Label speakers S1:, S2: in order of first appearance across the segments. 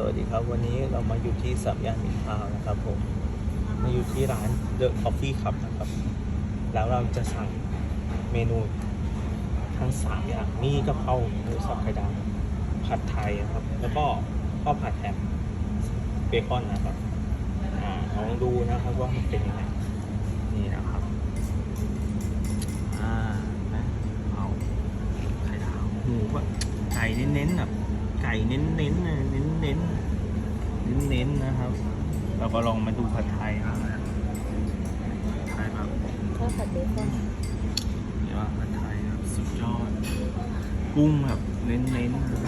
S1: สวัสดีครับวันนี้เรามาอยู่ที่สัมยานมิตรทาวนะครับผมมาอยู่ที่ร้าน The Coffee Cup นะครับ แล้วเราจะสั่งเมนูทั้งสามอย่างมีกะเพราหมูสับไข่ดาวผัดไทยนะครับ แล้วก็ข้าวผัดแฮมเบคอนนะครับอ่าลองดูนะครับว่ามันเป็นยังไงนี่นะครับอ่านะเอาไข่ดาวหมูแบบไก่เน้นๆแบบ ไก่เน้นๆนะเน้นๆเน้นๆนะครับ เราก็ลองมาดูผัดไทยครับผัดไทยแบบ
S2: ข้าวผัดเบคอน
S1: นี่ว่าผัดไทยแบบสุดยอด กุ้งแบบเน้นๆนะครับ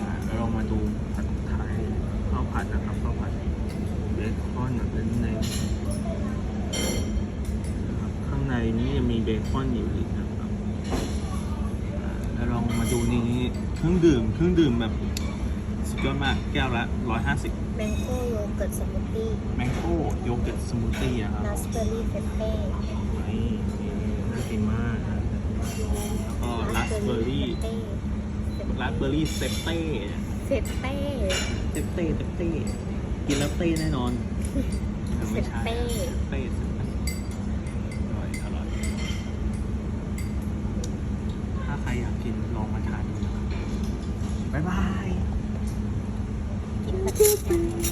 S1: อ่าแล้วเรามาดูผัดไทยข้าวผัดนะครับข้าวผัดเบคอนแบบเน้นๆนะครับข้างในนี้ยังมีเบคอนอยู่อีกนะครับแล้วลองมาดูนี่ เครื่องดื่ม เครื่องดื่มแบบสุดยอดมากแก้วละ150
S2: แมงโก้โยเกิร์ตสมูทตี้
S1: แมงโก้โยเกิร์ตสมูทตี้อะครับ
S2: นัสเบอร์รี่เฟเป้
S1: นี่น่ากินมากนะแล้วก็ราสเบอร์รี่ราสเบอร์รี่เซปเต้
S2: เฟเป้
S1: เซปเต้เซปเต้กินแล้วเต้แน่นอนแต่ไม่ใช่
S2: เซปเต้
S1: เต้เซปเต้อร่อยอร่อยถ้าใครอยากกินลองมาทานดูนะครับายบาย